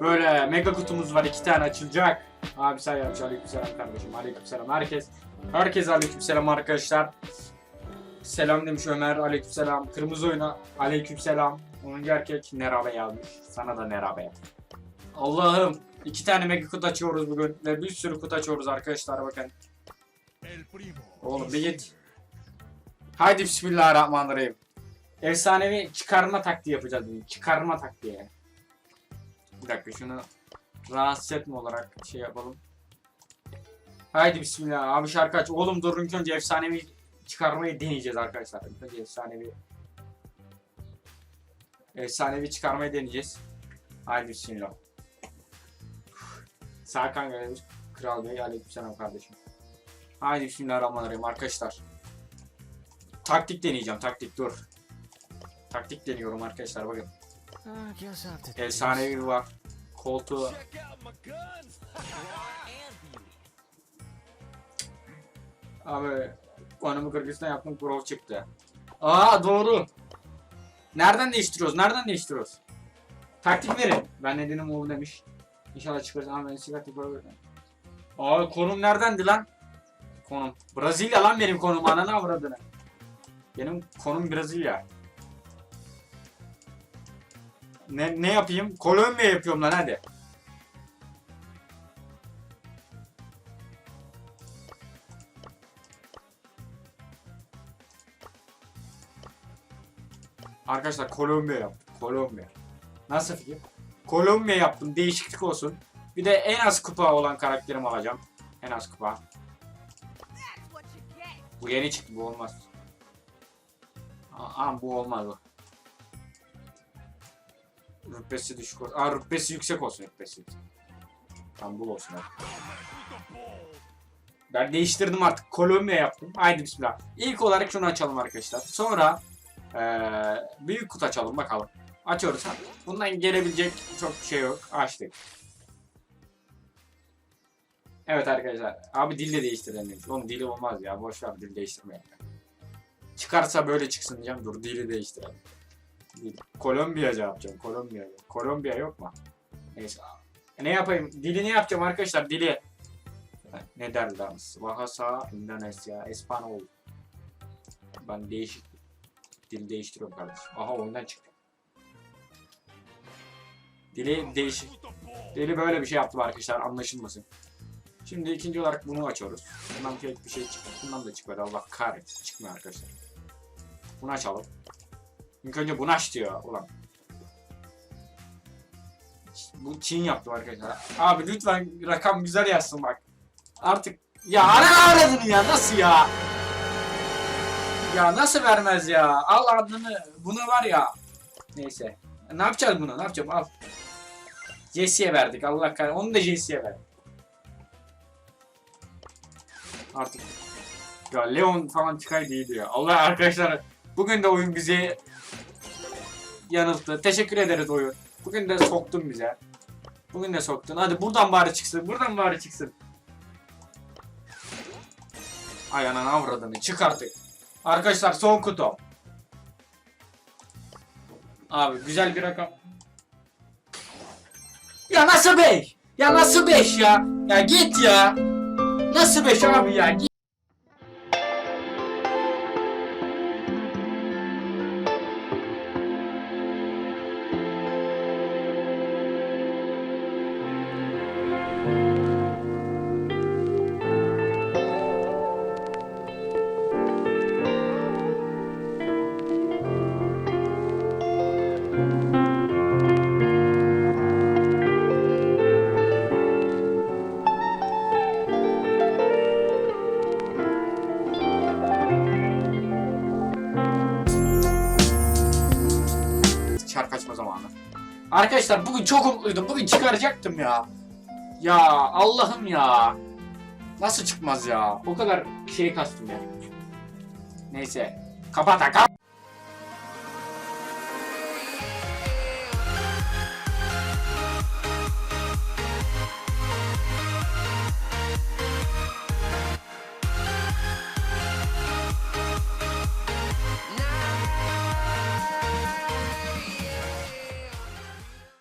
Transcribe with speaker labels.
Speaker 1: Böyle mega kutumuz var iki tane açılacak. Abi say aç aleykümselam kardeşim aleykümselam herkes. Herkes aleykümselam arkadaşlar. Selam demiş Ömer aleykümselam. Kırmızı oyuna aleykümselam. Onun erkek Nerabe yazmış. Sana da Nerabe. Allah'ım iki tane mega kutu açıyoruz bugün ve bir sürü kutu açıyoruz arkadaşlar bakın. Oğlum bir git. Haydi bismillahirrahmanirrahim. Efsanevi çıkarma taktiği yapacağız. Çıkarma taktiği. Bir dakika şunu rahatsız etme olarak şey yapalım. Haydi bismillah. Abi şarkı aç. Oğlum dur ilk önce efsanevi çıkarmayı deneyeceğiz arkadaşlar. Önce efsanevi efsanevi çıkarmayı deneyeceğiz. Haydi bismillah. Serkan gelmiş. Kral Bey aleykümselam kardeşim. Haydi bismillahirrahmanirrahim arkadaşlar. Taktik deneyeceğim taktik dur. Taktik deniyorum arkadaşlar bakın. Efsanevi var. Koltuğu. Abi konumu Kırgızistan yaptım Grove çıktı. Aa doğru. Nereden değiştiriyoruz? Nereden değiştiriyoruz? Taktik verin. Ben Neden'im oğlu demiş. İnşallah çıkarız ama ben sigara böyle. Aa konum neredendi lan? Konum. Brezilya lan benim konum. Ananı avradını. Benim konum Brezilya. Ne, ne yapayım? Kolombiya yapıyorum lan hadi. Arkadaşlar Kolombiya yaptım. Kolombiya. Nasıl fikir? Kolombiya yaptım. Değişiklik olsun. Bir de en az kupa olan karakterimi alacağım. En az kupa. Bu yeni çıktı. Bu olmaz. Aa, bu olmaz bu. Rütbesi düşük olsun. Aa rütbesi yüksek olsun rütbesi. Bu olsun hadi. Ben değiştirdim artık. Kolombiya yaptım. Haydi bismillah. İlk olarak şunu açalım arkadaşlar. Sonra eee büyük kutu açalım bakalım. Açıyoruz. Bundan gelebilecek çok şey yok. Açtık. Evet arkadaşlar. Abi dil de değiştirelim demiş. Oğlum dili olmaz ya. Boş ver dil değiştirmeyelim. Çıkarsa böyle çıksın diyeceğim. Dur dili değiştirelim. Dil. Kolombiyaca yapacağım. Kolombiya. Kolombiya yok mu? Neyse. Ne yapayım? Dili ne yapacağım arkadaşlar? Dili. Ne derler? Bahasa, Endonezya, Espanol. Ben değişik dil değiştiriyorum kardeşim. Aha oyundan çıktı. Dili değişik. Dili böyle bir şey yaptım arkadaşlar anlaşılmasın. Şimdi ikinci olarak bunu açıyoruz. Bundan tek bir şey çıktı. Bundan da çıkmadı. Allah kahretsin. Çıkmıyor arkadaşlar. Bunu açalım. İlk önce bunu aç diyor. Ulan. Bu Çin yaptım arkadaşlar. Abi lütfen rakam güzel yazsın bak. Artık ya ara aradın ya nasıl ya? Ya nasıl vermez ya? Al adını bunu var ya. Neyse. Ne yapacağız bunu? Ne yapacağım? Al. Jesse'ye verdik. Allah kahretsin. Onu da Jesse'ye verdik. Artık. Ya Leon falan çıkay değil ya. Allah arkadaşlar. Bugün de oyun bizi yanılttı. Teşekkür ederiz oyun. Bugün de soktun bize. Bugün de soktun. Hadi buradan bari çıksın. Buradan bari çıksın. Ay ananı avradını çık artık. Arkadaşlar son kutu. Abi güzel bir rakam. Ya nasıl 5? Ya nasıl 5 ya? Ya git ya. Nasıl 5 abi ya? Git. Arkadaşlar bugün çok umutluydum. Bugün çıkaracaktım ya. Ya Allah'ım ya. Nasıl çıkmaz ya? O kadar şey kastım ya. Neyse. Kapat kapat.